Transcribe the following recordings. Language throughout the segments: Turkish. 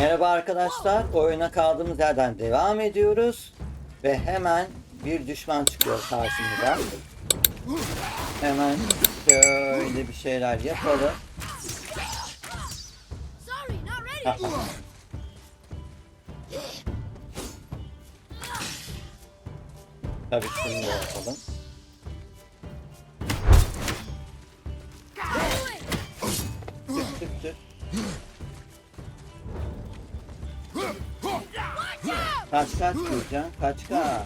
Merhaba arkadaşlar. Oyuna kaldığımız yerden devam ediyoruz. Ve hemen bir düşman çıkıyor karşımıza. Hemen şöyle bir şeyler yapalım. Tabii şunu da yapalım. Tık tık tık. Kaç kaç Gülcan, kaç kaç.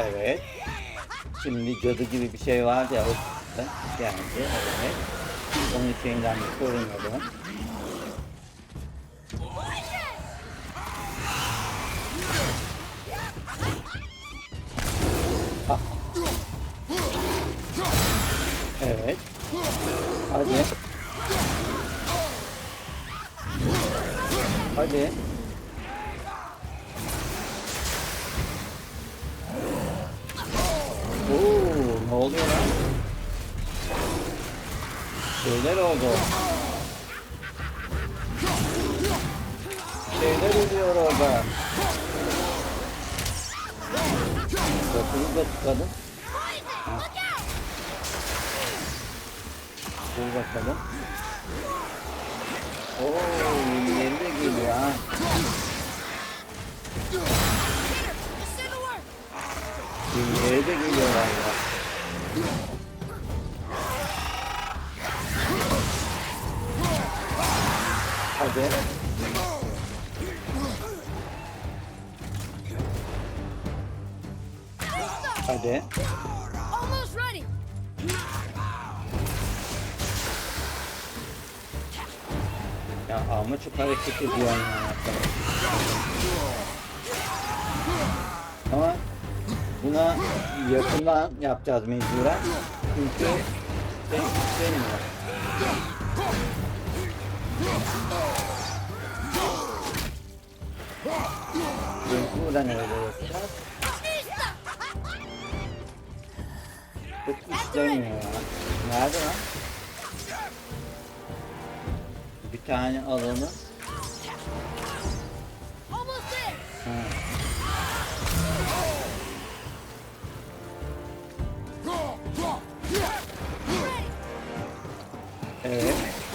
Evet. Şimdi cadı gibi bir şey vardı ya o geldi. Evet. Onun şeyinden bir korunalım. Yenileri de geliyor valla. Hadi. Hadi. Almost ready. Ya ama çok hareket ediyor ya. Buna yakından yapacağız mecburen. Çünkü şey istemiyor. Mecburen öyle yapacağız. Çok istemiyor ya. Nerede lan? Bir tane alalım.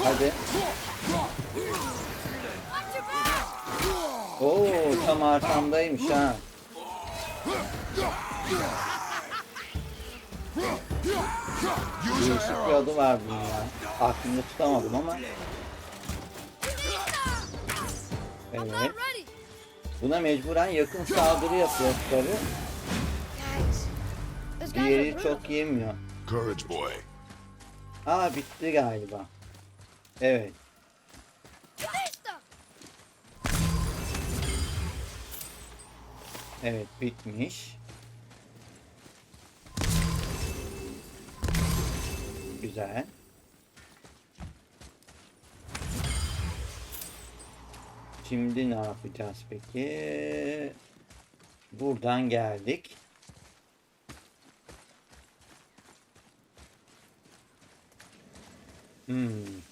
Hadi. Oo tam arkamdaymış ha. Değişik bir adı var bunun ya. Aklımda tutamadım ama. Evet. Buna mecburen yakın saldırı yapıyor are Diğeri çok yemiyor. Courage, boy. Aa bitti galiba. Evet. Evet bitmiş. Güzel. Şimdi ne yapacağız peki? Buradan geldik. Hmm.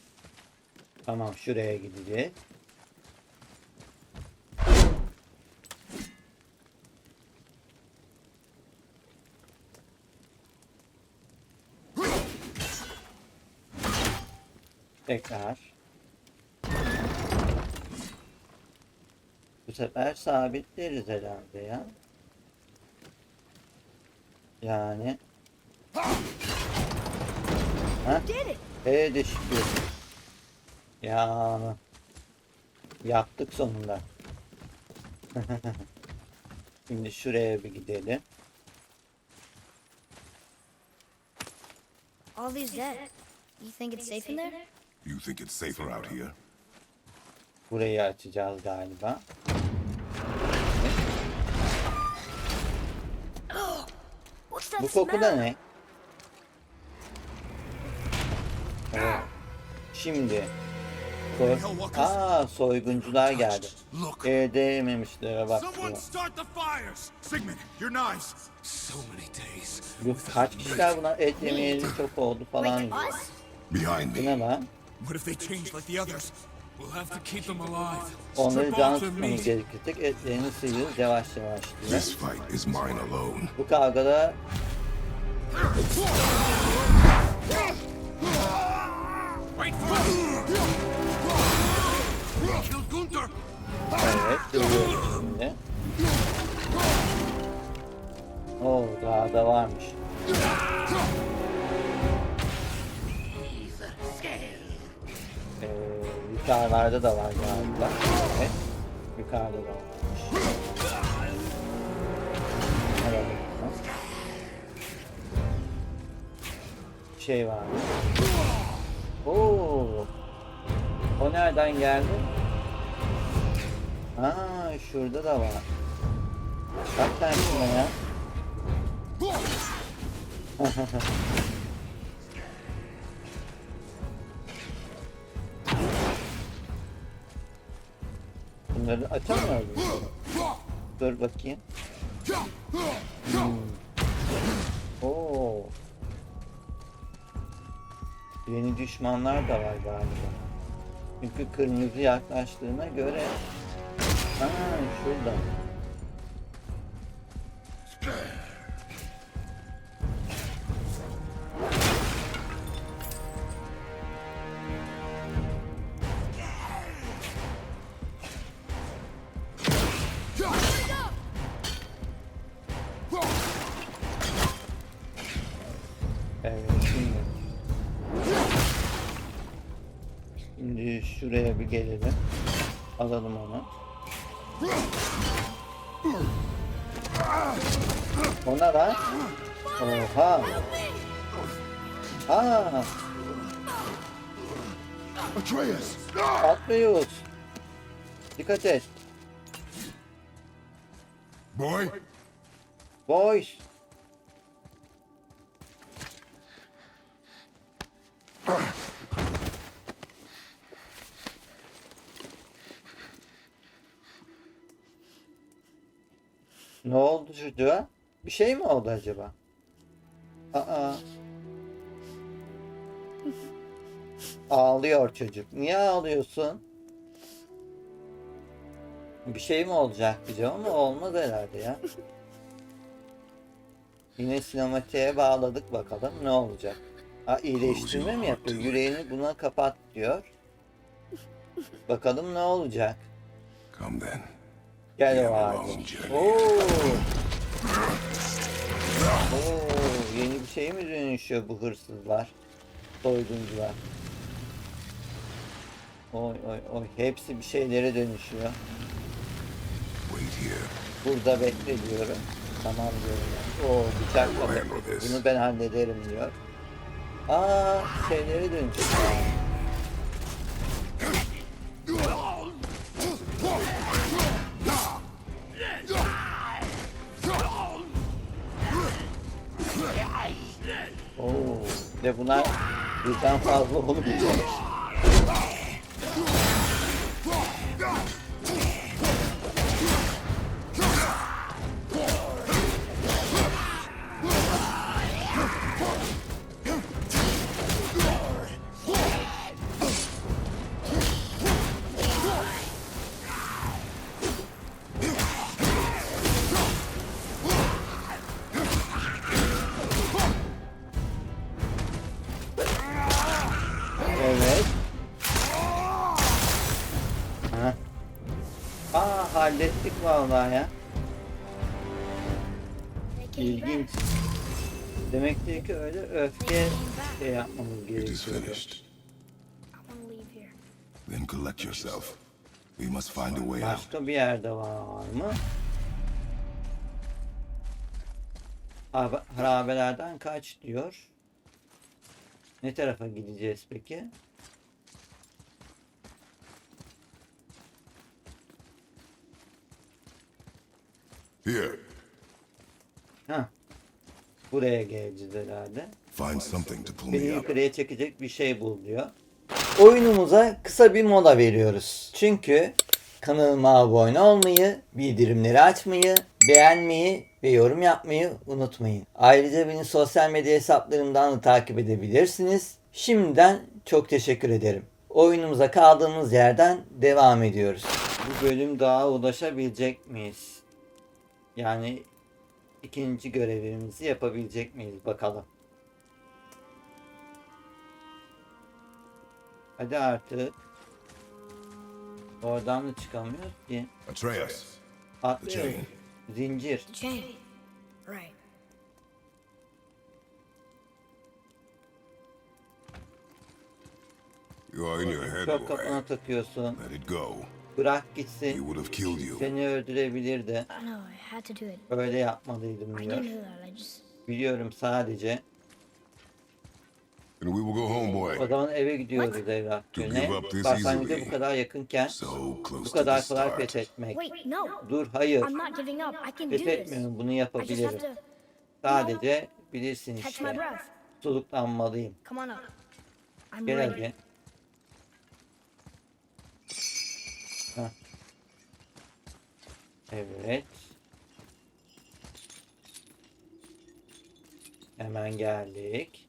Tamam şuraya gideceğiz. Tekrar. Bu sefer sabitleriz herhalde ya. Yani. Ha? Did it. Ya. Yaptık sonunda. Şimdi şuraya bir gidelim. All these dead. You think it's safe in there? You think it's safer out here? Burayı açacağız galiba. Bu koku da ne? Evet. Şimdi Soy. Aa soyguncular geldi. Look. E değmemişlere bak Someone diyor. start the fires. Sigmund, your knives. So many days. Bu kaç kişiler buna et yemeyeli çok oldu falan diyor. us? Behind me. ne lan? What if they change like the others? We'll have to keep them alive. Onları can tutmamız gerekecek. Etlerini sıyırıyoruz yavaş yavaş. This fight is mine alone. Bu kavgada Wait for! Evet görüyoruz şimdi. Oo daha da varmış. Ee, yukarılarda da var galiba. Evet. Yukarıda da varmış. Şey var. Oo. O nereden geldi? Aa şurada da var. Bak sen şuna ya. Bunları açamıyor? Dur bakayım. Hmm. Oo. Yeni düşmanlar da var galiba. Çünkü kırmızı yaklaştığına göre Ha şurada. Evet şimdi. Şimdi şuraya bir gelelim. Alalım onu. Ona lan. Oha. Aa, Atreus! atlıyoruz. Dikkat et. Boy, Boys. Ne oldu çocuğa? Bir şey mi oldu acaba? Aa. Ağlıyor çocuk. Niye ağlıyorsun? Bir şey mi olacak diyeceğim ama olmaz herhalde ya. Yine sinematiğe bağladık bakalım ne olacak. Ha iyileştirme mi yapıyor? Yüreğini buna kapat diyor. Bakalım ne olacak. come then. Gel o ağacı. Oo. Oo, yeni bir şey mi dönüşüyor bu hırsızlar? Soyguncular. Oy oy oy hepsi bir şeylere dönüşüyor. Burada bekle diyorum. Tamam diyorum. Oo bıçakla. Bunu ben hallederim diyor. Aa şeyleri dönüşüyor. Bunlar birden fazla olunca. Hallettik vallahi ya. İlginç. Demek ki öyle öfke şey yapmamız It is gerekiyor. finished. Then collect yourself. We must find a way out. Başka bir yerde var mı? Harabe- Harabelerden kaç diyor. Ne tarafa gideceğiz peki? Here, Ha. Buraya geleceğiz herhalde. find something to pull Beni me up. yukarıya çekecek bir şey bul diyor. oyunumuza kısa bir mola veriyoruz. Çünkü kanalıma abone olmayı, bildirimleri açmayı, beğenmeyi ve yorum yapmayı unutmayın. Ayrıca beni sosyal medya hesaplarımdan da takip edebilirsiniz. Şimdiden çok teşekkür ederim. Oyunumuza kaldığımız yerden devam ediyoruz. Bu bölüm daha ulaşabilecek miyiz? Yani ikinci görevimizi yapabilecek miyiz bakalım. Hadi artık. Oradan da çıkamıyoruz ki. Atreus, Atlıyoruz. Zincir. Chain. Right. you are in your head, Çok boy. kafana takıyorsun. Let it go. Bırak He gitsin. would have killed you. Seni öldürebilirdi. I know, I had to do it. Öyle yapmalıydım I diyor. didn't know that. I just. Biliyorum sadece. Then we will go home, O boy. zaman eve gidiyoruz evlat. To Ne? give up this Başlangıca easily. bu kadar yakınken So bu close to the kadar kolay start. pes etmek. Wait, no. Dur hayır. I'm not giving up. I can do Pes this. etmiyorum bunu I just have yapabilirim. to Sadece bilirsin catch my işte. breath. Soluklanmalıyım. Come on up. I'm Gel ready. hadi. Evet. Hemen geldik.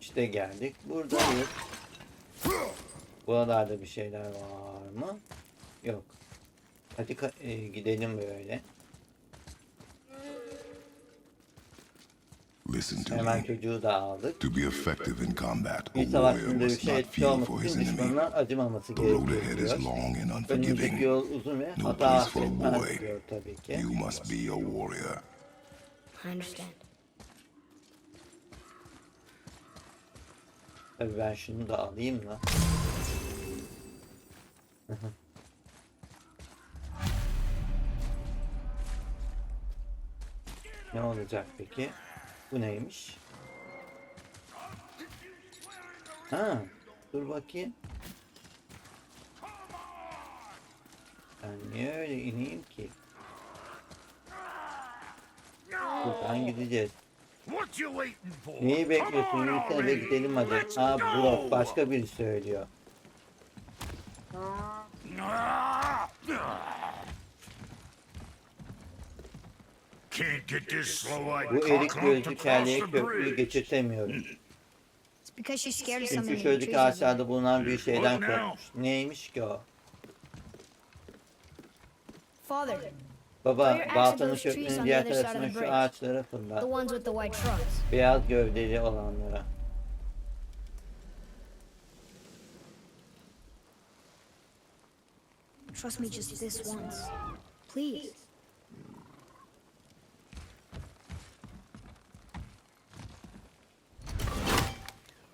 İşte geldik. Buradayız. Buralarda bir şeyler var mı? Yok. Hadi e, gidelim böyle. Listen to Hemen me. çocuğu da aldık. To be effective in combat, a Bir warrior savaşında bir must şey not feel olması for his için enemy. düşmanlar acımaması The road gerekiyor ahead diyor. is long and Önümüzdeki unforgiving. yol uzun ve No hata place for a affetmez boy. diyor tabii ki. You must be a warrior. I understand. Tabii ben şunu da alayım da. ne olacak peki? Bu neymiş? Ha, dur bakayım. Ben niye öyle ineyim ki? Buradan gideceğiz. Neyi bekliyorsun? Yürüsene ve gidelim hadi. Aa Brock başka biri söylüyor. Can't get this slow-eyed Bu erik gözlü kelleye köprüyü bridge. geçirtemiyorum. It's because she's scared of Çünkü çocuk ağaçlarda bulunan bir şeyden korkmuş. Neymiş ki o? Baba baltanın at those trees köprünün on diğer the other side of tarafına the şu bridge. ağaçlara the fırlat. ones with the white trunks. Beyaz gövdeli olanlara. Trust me just this once. Please.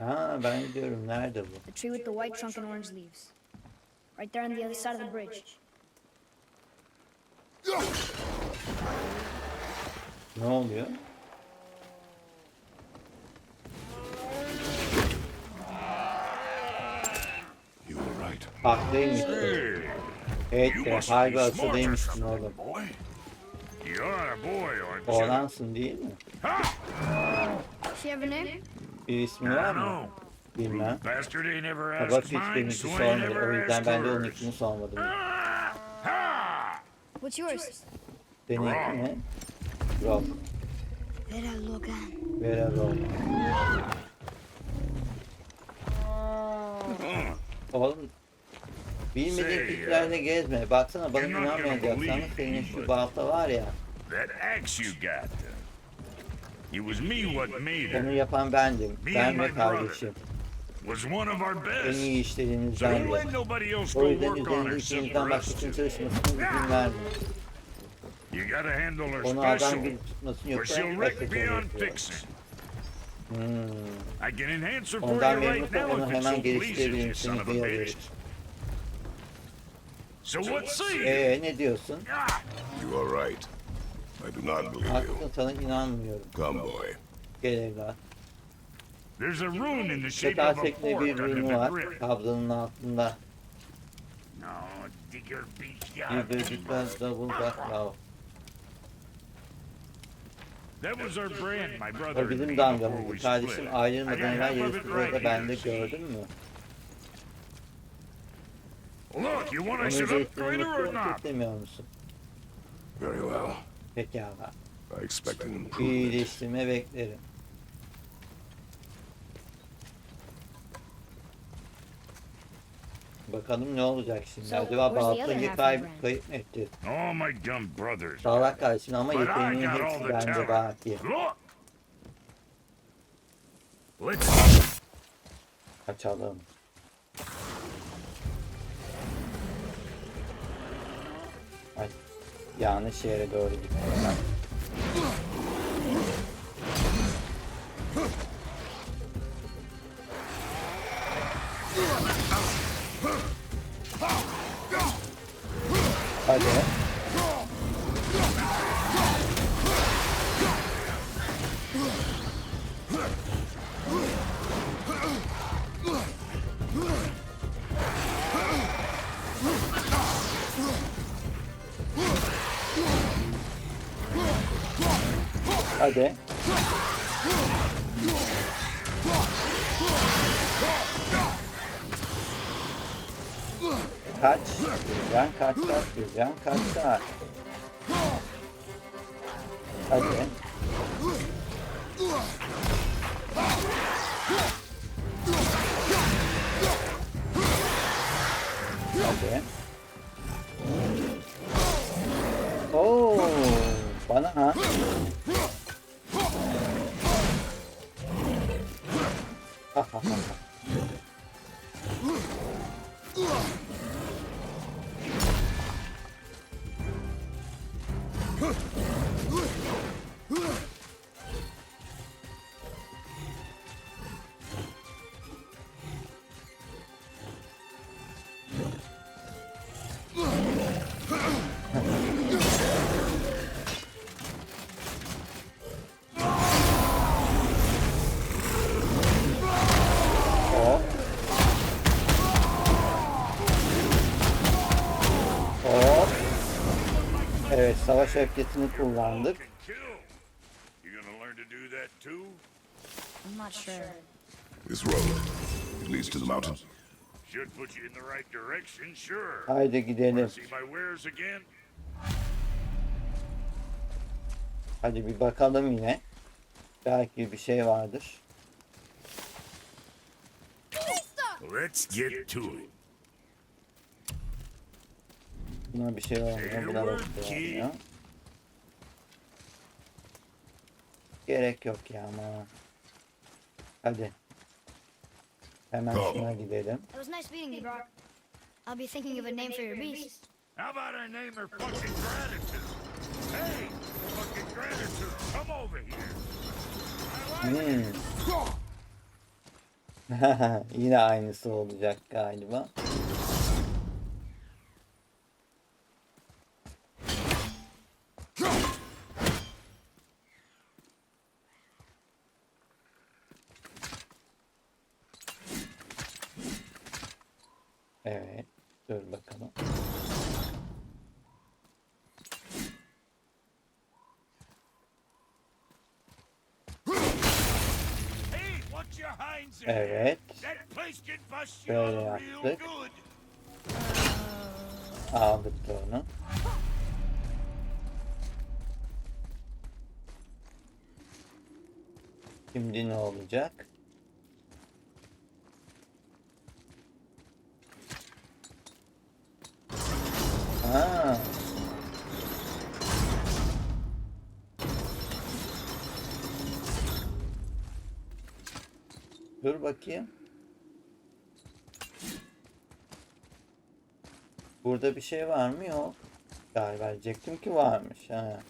Ha ben gidiyorum. Nerede bu? The tree with the white trunk and orange leaves. Right there on the other side of the bridge. Ne oluyor? You were right. Haklıymışsın. Evet harbi asılıymışsın oğlum. boy. You're a boy, aren't Oğlansın değil mi? She have a name? Bir ismi var mı? Bilmem. Bastard ain't never Baba asked hiç mine, benimki so I sormadı. O yüzden ben de hers. onunkini sormadım. Ha! What's yours? Seninki ne? Rob. Vera Logan. Vera Rob. Oğlum bilmediğin Say, pislerle gezme. Baksana bana inanmayacaksan believe senin şu balta var ya. That axe you got. It was me what made Onu it. yapan bendim. Me Ben and ve my kardeşim. Was one of our En best. iyi let de. nobody else O go yüzden work on üzerinde for başka kim two. çalışmasına izin verme. You gotta handle her Onu adam special, gibi tutmasın or yoksa she'll başka wreck beyond gerekiyor. fixing. Hmm. Ondan you right memnunsa now onu hemen geliştirebilirim you, son seni of a diyor. bitch. So what say? Eee ne diyorsun? You are right. I do not believe you. Haklısın sana inanmıyorum. Come, boy. Gel evlat. There's a rune in the shape Çatal of a şeklinde fork bir under ürünü the var. grip. Tablonun altında. No, digger beast Bir ya. gözükmez double back lav. That was our brand, my brother O and me, bizim before damgamızdı. we Kardeşim split. I ayrılmadan got evvel half of yarısı it burada bende gördün mü? Look, you want Onu I should upgrade her or not? istemiyor musun? Very well. Pekala. I expect an improvement. İyileştirme beklerim. Bakalım ne olacak şimdi? So, Acaba where's the other baltayı half kayıp, of the brand? kayıp mı etti? Oh, my dumb brothers. Sağlak kardeşim ama But I yeteneğinin got all hepsi the bende talent. baki. Look! Let's Kaçalım. Yanlış yere doğru gidiyorum. Hadi. Kaç. Gürcan kaç kaç. Hadi. Hadi. Oo, bana ha. Ha ha ha. Savaş öfkesini kullandık. I'm not sure. This road, it leads to the mountain. Should put you in the right direction, sure. Haydi gidelim. See my wares again? Hadi bir bakalım yine. Belki bir şey vardır. Let's get to it. Buna bir şey. Buna da bir şey olmuyor. Gerek yok ya ama. Hadi. Hemen şuna gidelim. It was nice meeting you, Brock. I'll be thinking of a name for your beast. How about I name her fucking gratitude? Hey, fucking gratitude, come over here. Hmm. Yine aynısı olacak galiba. Evet. Dur bakalım. Evet. Böyle yaptık. Aldık da onu. Şimdi ne olacak? Bakayım. Burada bir şey var mı? Yok. Galiba diyecektim ki varmış. Ha.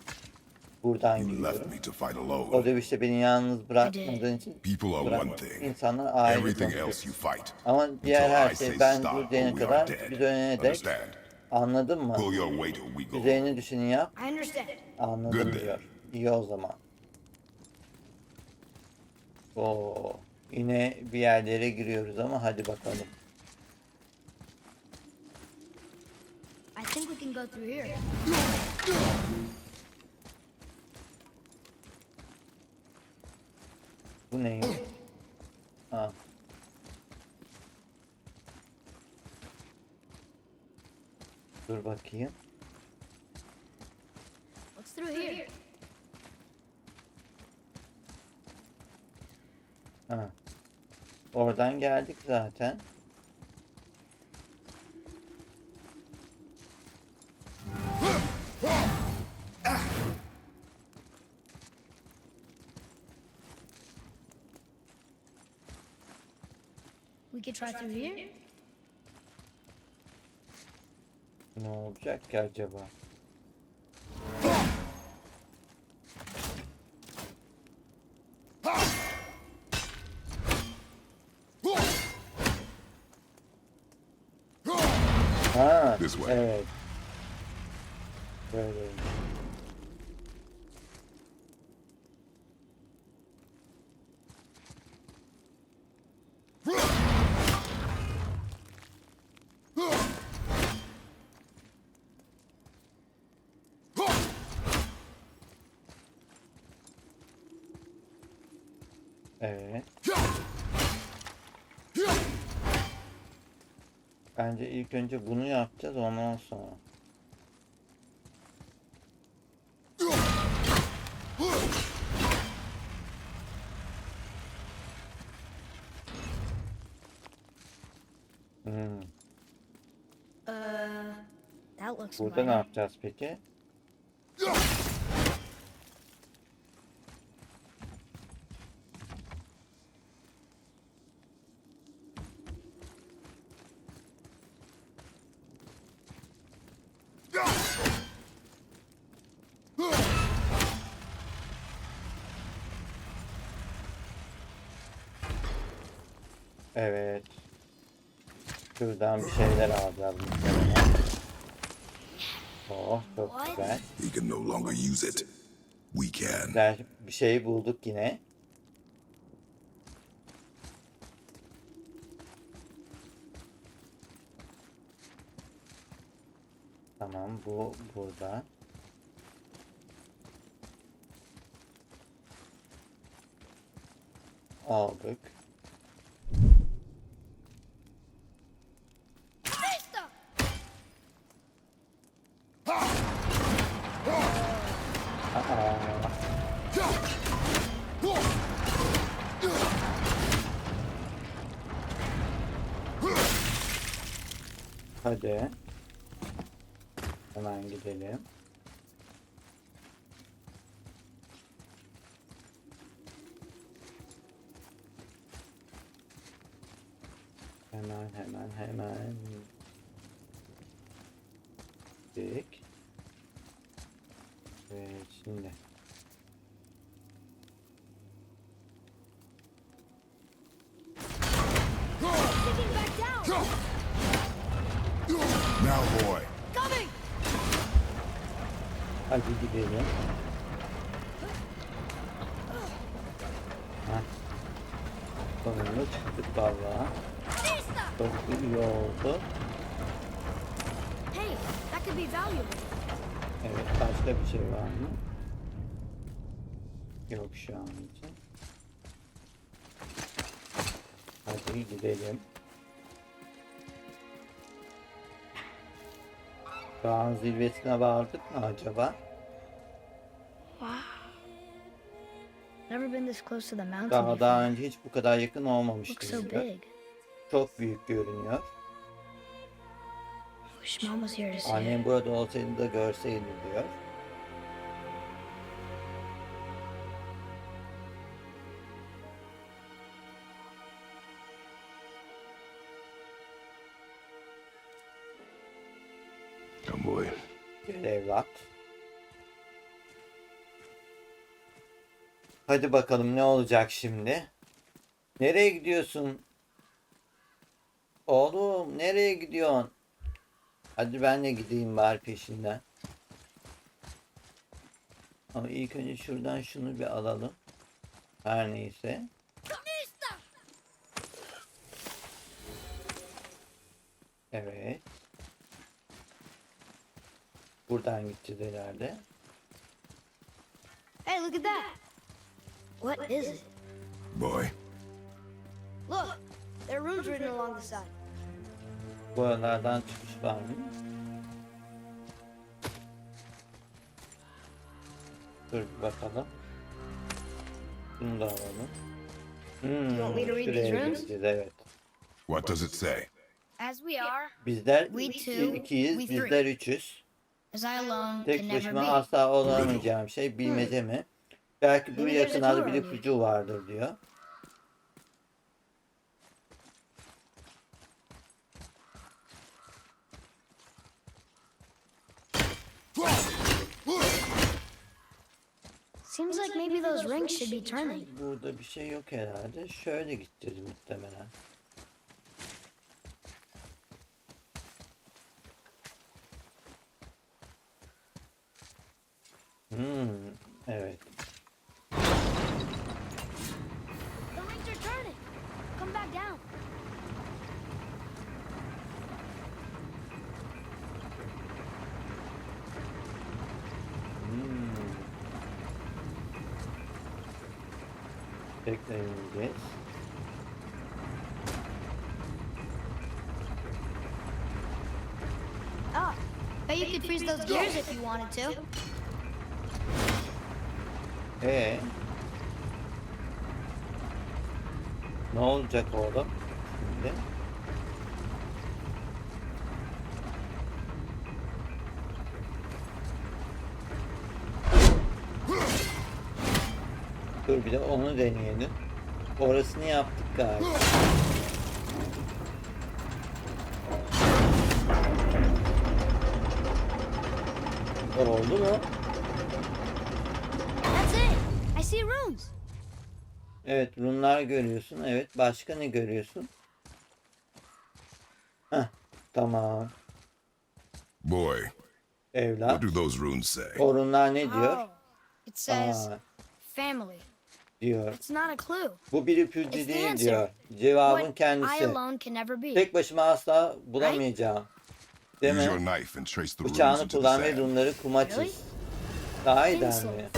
Buradan gidiyorum. O alone. dövüşte beni yalnız bırakmadığın için People are bırak. one thing. İnsanlar ayrı. Ama diğer her şey ben or diyene kadar bir dönene dek anladın mı? Üzerine düşeni yap anladım diyor. İyi o zaman. Oo, yine bir yerlere giriyoruz ama hadi bakalım. I think we can go through here. Bu neymiş? Ha. Dur bakayım. What's through here? Ha. Oradan geldik zaten. We could try through here. Ne olacak ki acaba? This way. evet. Böyle. Evet. Bence ilk önce bunu yapacağız ondan sonra. Hmm. Looks Burada ne yapacağız peki? Evet. Şuradan bir şeyler alacağız. Oh çok güzel. He can no longer use it. We can. Güzel bir şey bulduk yine. Tamam bu burada. Aldık. Hadi. Hemen gidelim. Hemen hemen hemen. Dik. Evet şimdi. Hadi gidelim. Heh. Sonunda çıktık valla. Vista. Çok iyi oldu. Hey, that could be valuable. Evet başka bir şey var mı? Yok şu an için. Hadi gidelim. Dağın zirvesine vardık mı acaba? Never been this close to the mountain Daha daha önce hiç bu kadar yakın so olmamıştı. big. Çok büyük görünüyor. Wish mom was here to see it. Annem burada olsaydı da görseydi diyor. Hadi bakalım ne olacak şimdi? Nereye gidiyorsun? Oğlum nereye gidiyorsun? Hadi ben de gideyim bari peşinden. Ama ilk önce şuradan şunu bir alalım. Her neyse. Evet. Buradan gideceğiz herhalde. Hey, look at that. What is it? Boy, Look, there are runes written along the side. Bu aralardan çıkış var mı? Dur bakalım. Bunu da alalım. Hmm, want me to read these şuraya runes? gideceğiz, evet. what does it say? As we are, Bizler We two, ikiyiz, we three. bizler üçüz. as I alone Tek can never başıma be. asla olamayacağım şey bilmece mi? Belki bu yakınlarda bir ipucu vardır diyor. Seems like maybe those rings should be turning. Burada bir şey yok herhalde. Şöyle gideceğiz muhtemelen. Hmm, evet. The rings are turning. Come back down. Hmm. Tekrar ineceğiz. Ah, bet you could freeze those gears if you wanted to. Ee? Ne olacak oğlum? Şimdi? Dur bir de onu deneyelim. Orasını yaptık galiba. Oldu mu? That's it. I see runes. Evet runlar görüyorsun. Evet başka ne görüyorsun? Heh tamam. Boy, Evlat. what do those runes say? O runlar ne diyor? Oh, it says Aa, family. diyor. It's not a clue. Bu bir ipucu It's the değil answer. diyor. Cevabın What I kendisi. alone can never be. Tek başıma asla bulamayacağım. Değil Use your mi? knife and trace the runes Bıçağını kullan ve runları kuma çiz. Sahiden Pencil. mi?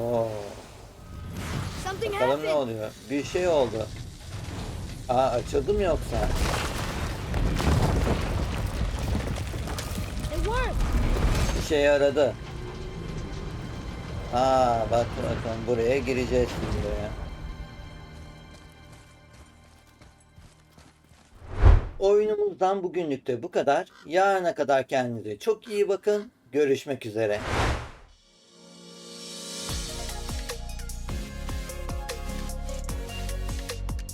Oo. Something Bakalım ne happened. oluyor? Bir şey oldu. Aa açıldı mı yoksa? It worked. İşe yaradı. Aa bak bakın buraya gireceğiz şimdi. Oyunumuzdan bugünlük de bu kadar. Yarına kadar kendinize çok iyi bakın. Görüşmek üzere.